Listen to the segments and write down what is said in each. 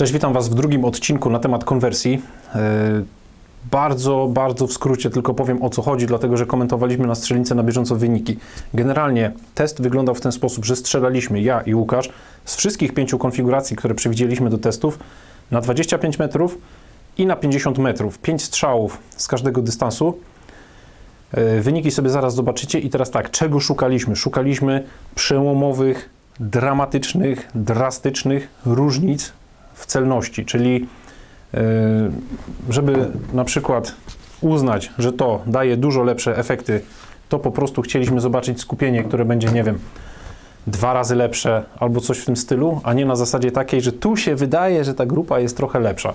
Cześć, witam Was w drugim odcinku na temat konwersji. Yy, Bardzo, bardzo w skrócie tylko powiem o co chodzi, dlatego że komentowaliśmy na strzelnicy na bieżąco wyniki. Generalnie test wyglądał w ten sposób, że strzelaliśmy ja i Łukasz z wszystkich pięciu konfiguracji, które przewidzieliśmy do testów na 25 metrów i na 50 metrów. Pięć strzałów z każdego dystansu. Yy, Wyniki sobie zaraz zobaczycie. I teraz tak, czego szukaliśmy? Szukaliśmy przełomowych, dramatycznych, drastycznych różnic w celności, czyli yy, żeby na przykład uznać, że to daje dużo lepsze efekty, to po prostu chcieliśmy zobaczyć skupienie, które będzie, nie wiem, dwa razy lepsze albo coś w tym stylu, a nie na zasadzie takiej, że tu się wydaje, że ta grupa jest trochę lepsza.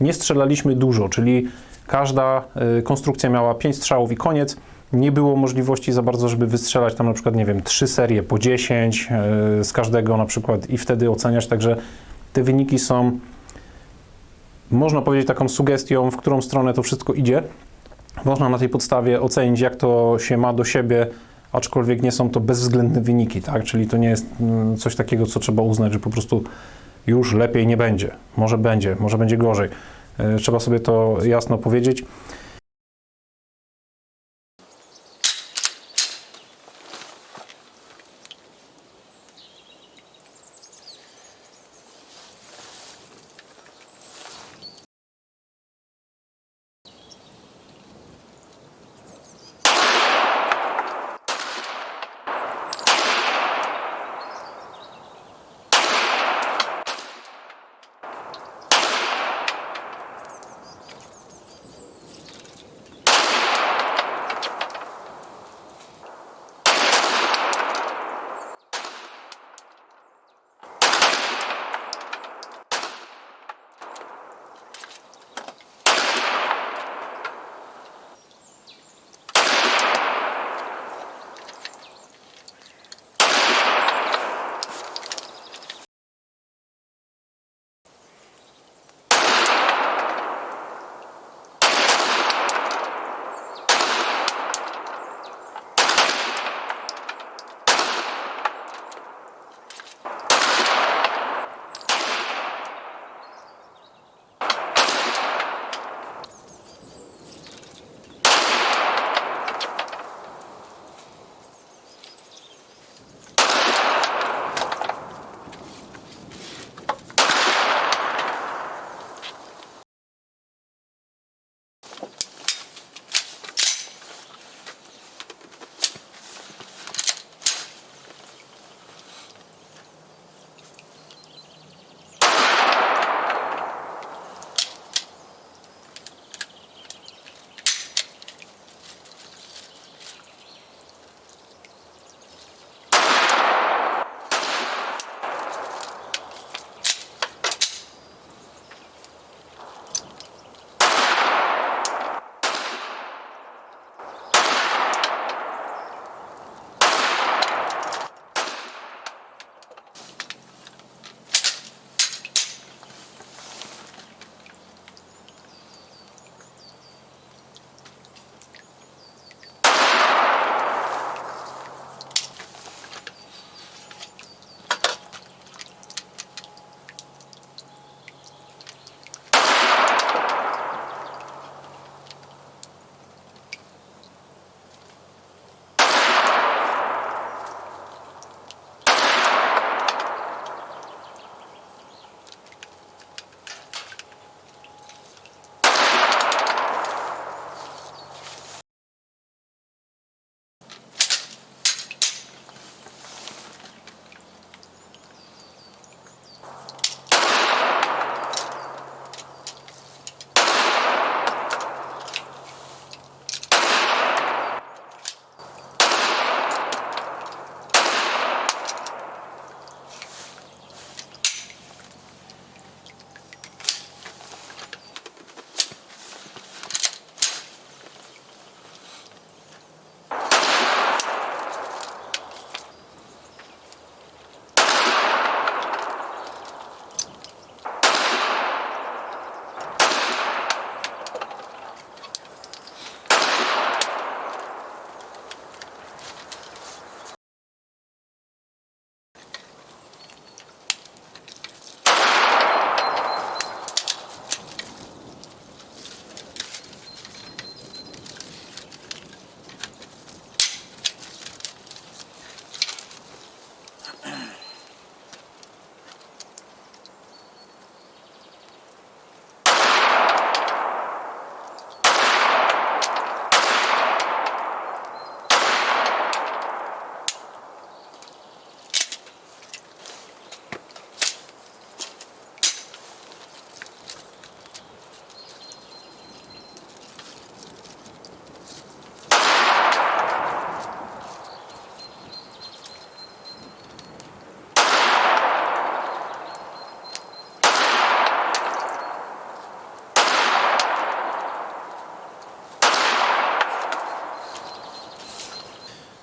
Nie strzelaliśmy dużo, czyli każda y, konstrukcja miała 5 strzałów i koniec. Nie było możliwości za bardzo, żeby wystrzelać tam na przykład, nie wiem, trzy serie po 10 y, z każdego na przykład i wtedy oceniać, także te wyniki są, można powiedzieć, taką sugestią, w którą stronę to wszystko idzie. Można na tej podstawie ocenić, jak to się ma do siebie, aczkolwiek nie są to bezwzględne wyniki, tak? Czyli to nie jest mm, coś takiego, co trzeba uznać, że po prostu już lepiej nie będzie. Może będzie, może będzie gorzej. E, Trzeba sobie to jasno powiedzieć.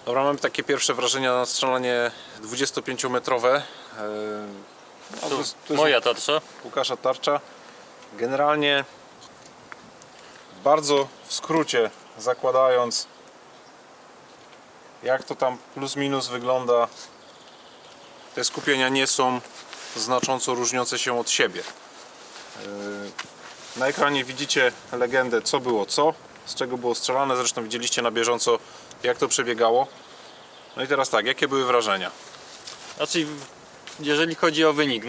Dobra, mamy takie pierwsze wrażenia na strzelanie 25-metrowe. No, to jest, to jest Moja tarcza. Łukasza Tarcza. Generalnie bardzo w skrócie zakładając jak to tam plus minus wygląda te skupienia nie są znacząco różniące się od siebie. Yy, Na ekranie widzicie legendę co było co, z czego było strzelane, zresztą widzieliście na bieżąco jak to przebiegało. No i teraz tak, jakie były wrażenia? Znaczy, jeżeli chodzi o wynik,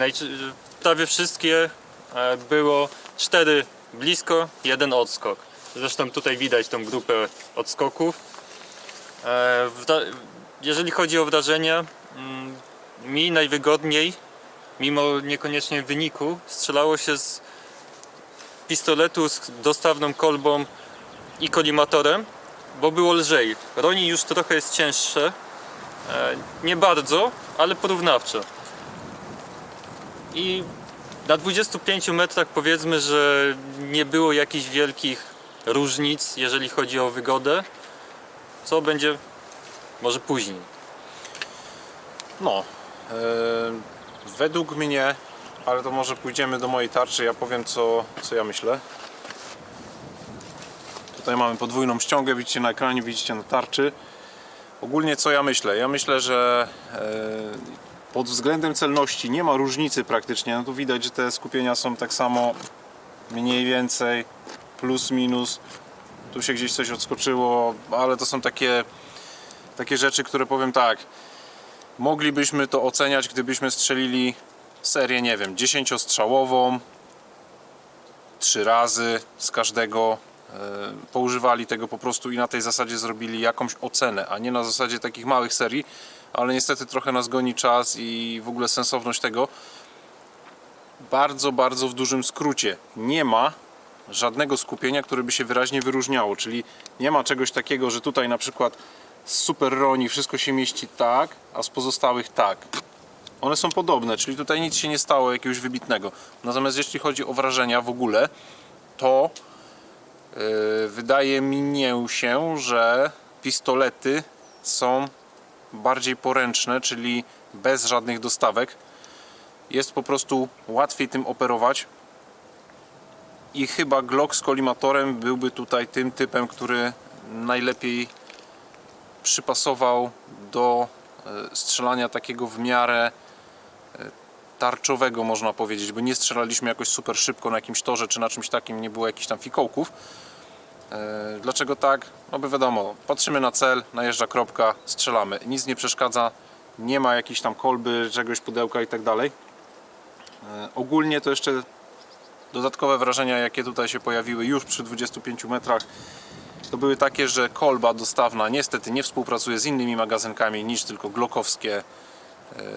prawie wszystkie e, było 4 blisko, jeden odskok. Zresztą tutaj widać tą grupę odskoków. E, Jeżeli chodzi o wrażenia, mm, mi najwygodniej, mimo niekoniecznie wyniku, strzelało się z pistoletu z dostawną kolbą i kolimatorem, bo było lżej. Roni już trochę jest cięższe, E, Nie bardzo, ale porównawczo. I na 25 metrach powiedzmy, że nie było jakichś wielkich różnic, jeżeli chodzi o wygodę. Co będzie może później. No, e, według mnie, ale to może pójdziemy do mojej tarczy, ja powiem co, co ja myślę. Tutaj mamy podwójną ściągę, widzicie na ekranie, widzicie na tarczy. Ogólnie co ja myślę? Ja myślę, że e, pod względem celności nie ma różnicy praktycznie. No tu widać, że te skupienia są tak samo mniej więcej plus minus. Tu się gdzieś coś odskoczyło, ale to są takie, takie rzeczy, które powiem tak. Moglibyśmy to oceniać, gdybyśmy strzelili serię, nie wiem, 10-strzałową, trzy razy z każdego. E, Poużywali tego po prostu i na tej zasadzie zrobili jakąś ocenę, a nie na zasadzie takich małych serii, ale niestety trochę nas goni czas i w ogóle sensowność tego. Bardzo, bardzo w dużym skrócie. Nie ma żadnego skupienia, które by się wyraźnie wyróżniało, czyli nie ma czegoś takiego, że tutaj na przykład z Super Roni wszystko się mieści tak, a z pozostałych tak. One są podobne, czyli tutaj nic się nie stało jakiegoś wybitnego. Natomiast jeśli chodzi o wrażenia w ogóle, to wydaje mi się, że pistolety są bardziej poręczne, czyli bez żadnych dostawek. Jest po prostu łatwiej tym operować. I chyba Glock z kolimatorem byłby tutaj tym typem, który najlepiej przypasował do e, strzelania takiego w miarę e, tarczowego można powiedzieć, bo nie strzelaliśmy jakoś super szybko na jakimś torze czy na czymś takim, nie było jakichś tam fikołków. E, Dlaczego tak? No bo wiadomo, patrzymy na cel, najeżdża kropka, strzelamy. Nic nie przeszkadza, nie ma jakiejś tam kolby, czegoś pudełka i tak dalej. E, Ogólnie to jeszcze dodatkowe wrażenia, jakie tutaj się pojawiły już przy 25 metrach, to były takie, że kolba dostawna niestety nie współpracuje z innymi magazynkami niż tylko glockowskie e,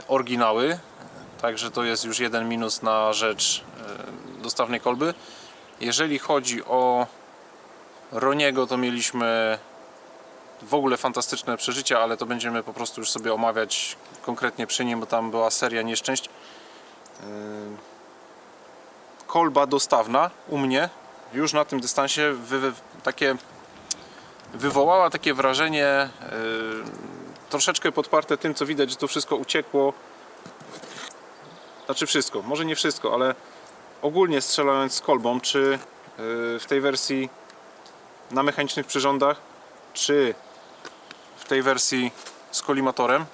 oryginały. Także to jest już jeden minus na rzecz e, dostawnej kolby. Jeżeli chodzi o Roniego, to mieliśmy w ogóle fantastyczne przeżycia, ale to będziemy po prostu już sobie omawiać konkretnie przy nim, bo tam była seria nieszczęść. E, Kolba dostawna u mnie już na tym dystansie wy, takie wywołała takie wrażenie yy, troszeczkę podparte tym, co widać, że to wszystko uciekło. Znaczy wszystko, może nie wszystko, ale ogólnie strzelając z kolbą, czy yy, w tej wersji na mechanicznych przyrządach, czy w tej wersji z kolimatorem,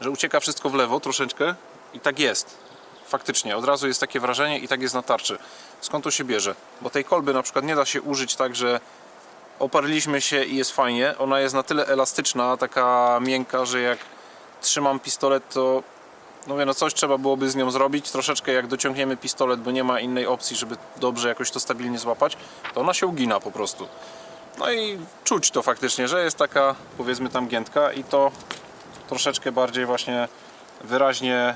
że ucieka wszystko w lewo troszeczkę i tak jest. Faktycznie, od razu jest takie wrażenie i tak jest na tarczy. Skąd to się bierze? Bo tej kolby na przykład nie da się użyć tak, że oparliśmy się i jest fajnie. Ona jest na tyle elastyczna, taka miękka, że jak trzymam pistolet, to no no coś trzeba byłoby z nią zrobić. Troszeczkę jak dociągniemy pistolet, bo nie ma innej opcji, żeby dobrze jakoś to stabilnie złapać, to ona się ugina po prostu. No i czuć to faktycznie, że jest taka powiedzmy tam giętka i to troszeczkę bardziej właśnie wyraźnie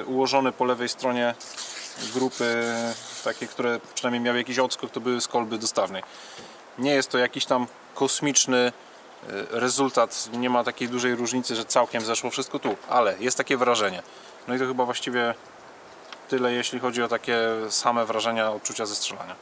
y, ułożone po lewej stronie grupy, takie, które przynajmniej miały jakiś odskok, to były z kolby dostawnej. Nie jest to jakiś tam kosmiczny y, rezultat, nie ma takiej dużej różnicy, że całkiem zeszło wszystko tu, ale jest takie wrażenie. No i to chyba właściwie tyle, jeśli chodzi o takie same wrażenia, odczucia ze strzelania.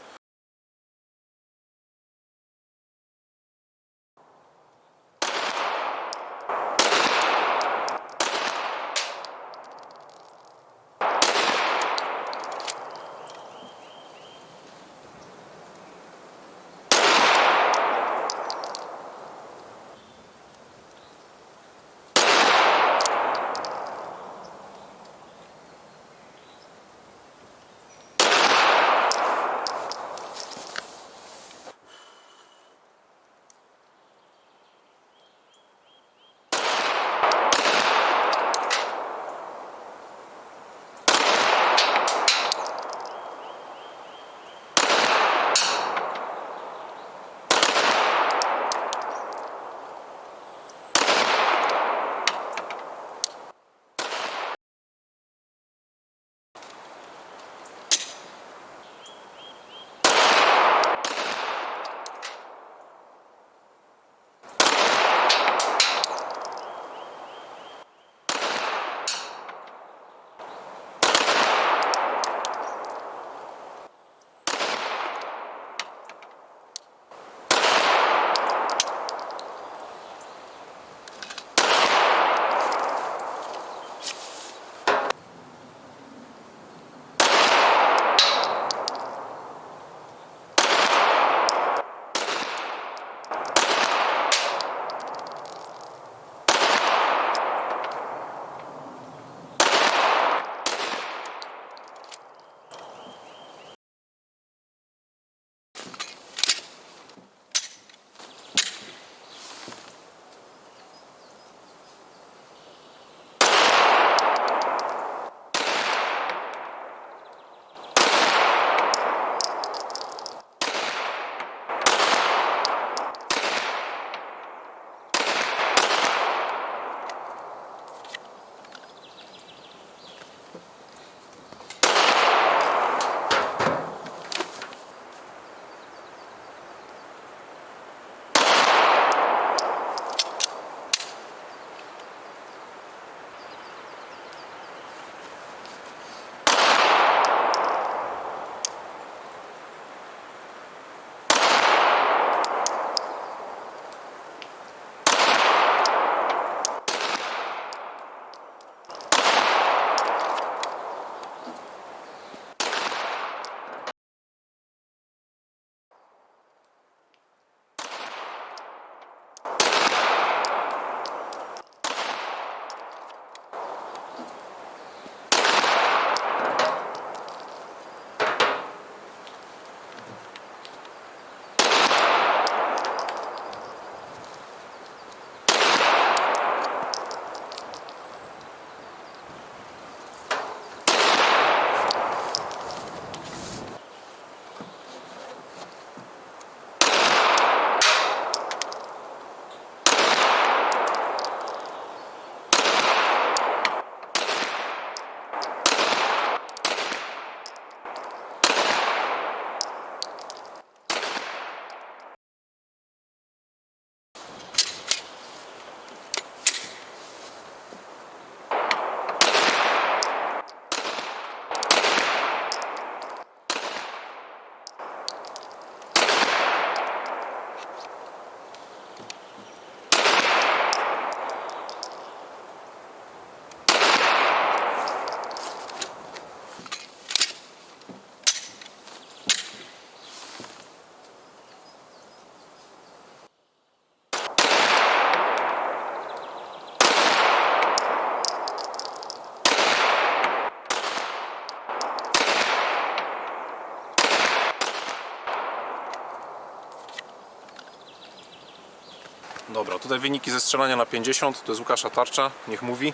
Dobra, tutaj wyniki ze strzelania na 50, to jest Łukasza Tarcza, niech mówi.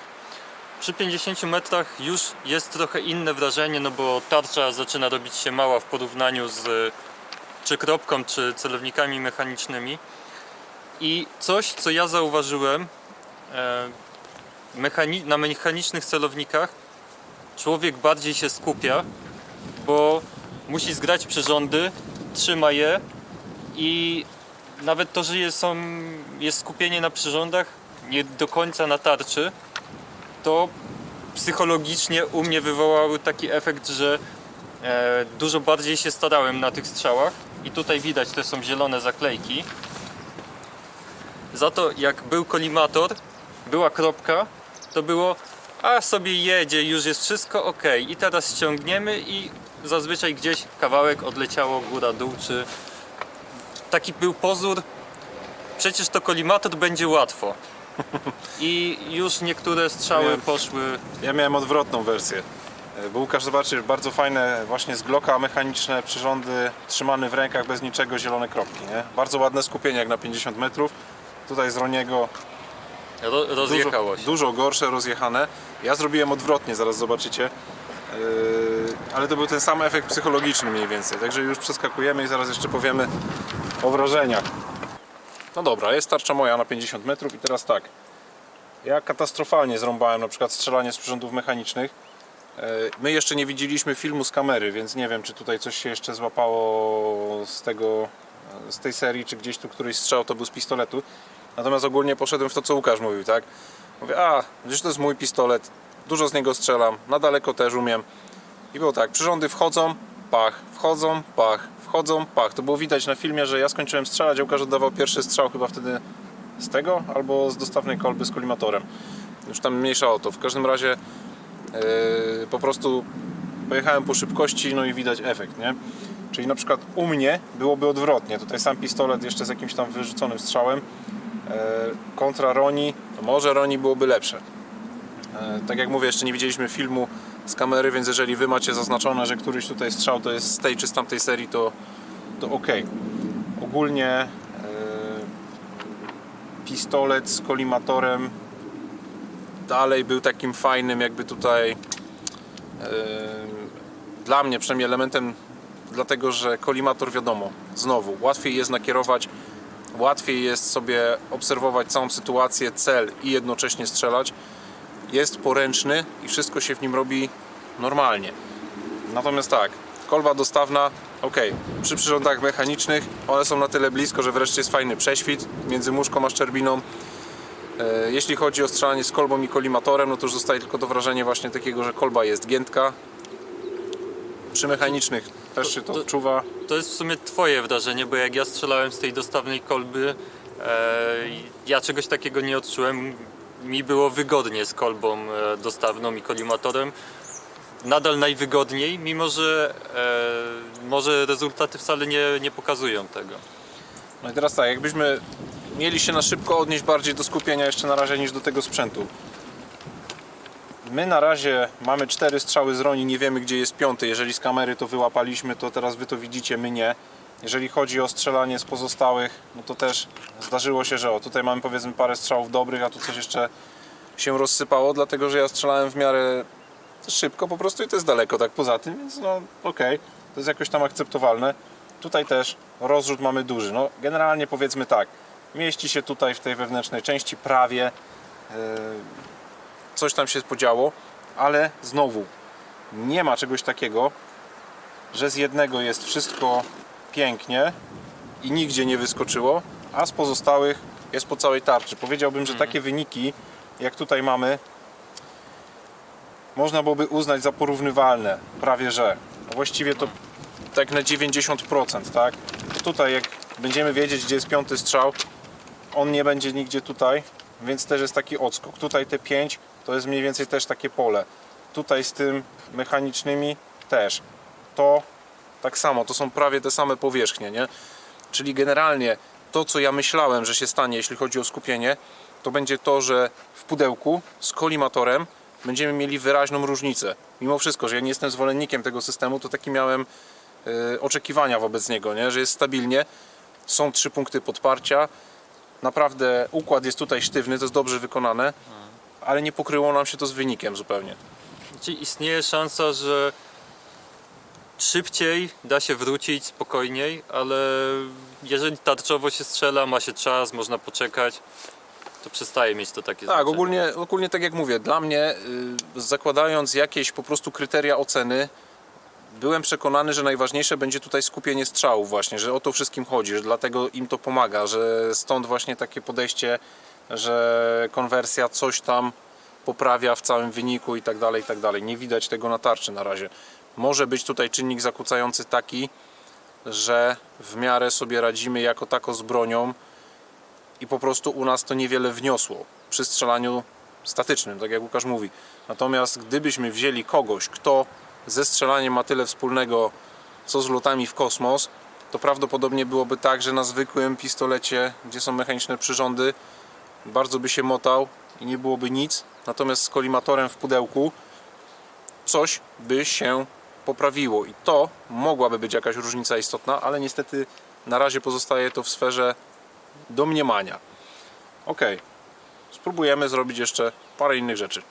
Przy 50 metrach już jest trochę inne wrażenie, no bo tarcza zaczyna robić się mała w porównaniu z czy kropką, czy celownikami mechanicznymi. I coś, co ja zauważyłem, e, na mechanicznych celownikach człowiek bardziej się skupia, bo musi zgrać przyrządy, trzyma je i nawet to, że jest, są, jest skupienie na przyrządach, nie do końca na tarczy, to psychologicznie u mnie wywołały taki efekt, że e, dużo bardziej się starałem na tych strzałach i tutaj widać, te są zielone zaklejki. Za to jak był kolimator, była kropka, to było a sobie jedzie, już jest wszystko ok i teraz ściągniemy i zazwyczaj gdzieś kawałek odleciało góra dół, czy taki był pozór przecież to kolimator będzie łatwo. I już niektóre strzały Miałem- poszły Ja miałem odwrotną wersję. E, Bo Łukasz, zobaczysz, bardzo fajne właśnie z Glocka mechaniczne przyrządy trzymane w rękach bez niczego, zielone kropki, nie? Bardzo ładne skupienie jak na 50 metrów. Tutaj z Roniego ro, rozjechało dużo, się. dużo gorsze, rozjechane. Ja zrobiłem odwrotnie, zaraz zobaczycie. Yy, ale to był ten sam efekt psychologiczny mniej więcej. Także już przeskakujemy i zaraz jeszcze powiemy o wrażeniach. No dobra, jest tarcza moja na 50 metrów i teraz tak. Ja katastrofalnie zrąbałem na przykład strzelanie z przyrządów mechanicznych. Yy, My jeszcze nie widzieliśmy filmu z kamery, więc nie wiem, czy tutaj coś się jeszcze złapało z tego, z tej serii, czy gdzieś tu któryś strzał to był z pistoletu. Natomiast ogólnie poszedłem w to, co Łukasz mówił, tak? Mówię, a, przecież to jest mój pistolet, dużo z niego strzelam, na daleko też umiem. I było tak, przyrządy wchodzą, pach, wchodzą, pach, wchodzą, pach. To było widać na filmie, że ja skończyłem strzelać, a Łukasz oddawał pierwszy strzał chyba wtedy z tego, albo z dostawnej kolby z kolimatorem. Już tam mniejsza o to. W każdym razie yy, po prostu pojechałem po szybkości, no i widać efekt, nie? Czyli na przykład u mnie byłoby odwrotnie. Tutaj sam pistolet jeszcze z jakimś tam wyrzuconym strzałem. E, kontra Roni, to może Roni byłoby lepsze. E, Tak jak mówię, jeszcze nie widzieliśmy filmu z kamery, więc jeżeli wy macie zaznaczone, że któryś tutaj strzał to jest z tej czy z tamtej serii, to, to ok. Ogólnie e, pistolet z kolimatorem dalej był takim fajnym, jakby tutaj e, dla mnie przynajmniej elementem, dlatego że kolimator wiadomo, znowu łatwiej jest nakierować łatwiej jest sobie obserwować całą sytuację, cel i jednocześnie strzelać. Jest poręczny i wszystko się w nim robi normalnie. Natomiast tak, kolba dostawna, ok, przy przyrządach mechanicznych one są na tyle blisko, że wreszcie jest fajny prześwit między muszką a szczerbiną. E, Jeśli chodzi o strzelanie z kolbą i kolimatorem, no to już zostaje tylko to wrażenie właśnie takiego, że kolba jest giętka. Przy mechanicznych też się to to- odczuwa. To jest w sumie twoje wrażenie, bo jak ja strzelałem z tej dostawnej kolby, e, ja czegoś takiego nie odczułem. Mi było wygodnie z kolbą e, dostawną i kolimatorem. Nadal najwygodniej, mimo że e, może rezultaty wcale nie, nie pokazują tego. No i teraz tak, jakbyśmy mieli się na szybko odnieść bardziej do skupienia jeszcze na razie niż do tego sprzętu. My na razie mamy cztery strzały z roni, nie wiemy gdzie jest piąty. Jeżeli z kamery to wyłapaliśmy, to teraz wy to widzicie, my nie. Jeżeli chodzi o strzelanie z pozostałych, no to też zdarzyło się, że o tutaj mamy powiedzmy parę strzałów dobrych, a tu coś jeszcze się rozsypało, dlatego że ja strzelałem w miarę szybko po prostu i to jest daleko tak poza tym, więc no okej, to jest jakoś tam akceptowalne. Tutaj też rozrzut mamy duży. No generalnie powiedzmy tak, mieści się tutaj w tej wewnętrznej części prawie yy, coś tam się podziało, ale znowu nie ma czegoś takiego, że z jednego jest wszystko pięknie i nigdzie nie wyskoczyło, a z pozostałych jest po całej tarczy. Powiedziałbym, że takie wyniki, jak tutaj mamy, można byłoby uznać za porównywalne, prawie że. Właściwie to tak na 90%, tak? Tutaj jak będziemy wiedzieć, gdzie jest piąty strzał, on nie będzie nigdzie tutaj, więc też jest taki odskok. Tutaj te 5 to jest mniej więcej też takie pole. Tutaj z tym mechanicznymi też. To tak samo, to są prawie te same powierzchnie, nie? Czyli generalnie to, co ja myślałem, że się stanie, jeśli chodzi o skupienie, to będzie to, że w pudełku z kolimatorem będziemy mieli wyraźną różnicę. Mimo wszystko, że ja nie jestem zwolennikiem tego systemu, to taki miałem e, oczekiwania wobec niego, nie? że jest stabilnie. Są trzy punkty podparcia. Naprawdę układ jest tutaj sztywny, to jest dobrze wykonane, ale nie pokryło nam się to z wynikiem zupełnie. Czyli istnieje szansa, że szybciej da się wrócić spokojniej, ale jeżeli tarczowo się strzela, ma się czas, można poczekać, to przestaje mieć to takie Tak, znaczenie. ogólnie, ogólnie tak jak mówię, dla mnie y, zakładając jakieś po prostu kryteria oceny, byłem przekonany, że najważniejsze będzie tutaj skupienie strzałów właśnie, że o to wszystkim chodzi, że dlatego im to pomaga, że stąd właśnie takie podejście, że konwersja coś tam poprawia w całym wyniku i tak dalej, i tak dalej. Nie widać tego na tarczy na razie. Może być tutaj czynnik zakłócający taki, że w miarę sobie radzimy jako tako z bronią, i po prostu u nas to niewiele wniosło przy strzelaniu statycznym, tak jak Łukasz mówi. Natomiast gdybyśmy wzięli kogoś, kto ze strzelaniem ma tyle wspólnego, co z lotami w kosmos, to prawdopodobnie byłoby tak, że na zwykłym pistolecie, gdzie są mechaniczne przyrządy, bardzo by się motał i nie byłoby nic. Natomiast z kolimatorem w pudełku coś by się poprawiło i to mogłaby być jakaś różnica istotna, ale niestety na razie pozostaje to w sferze domniemania. Ok, spróbujemy zrobić jeszcze parę innych rzeczy.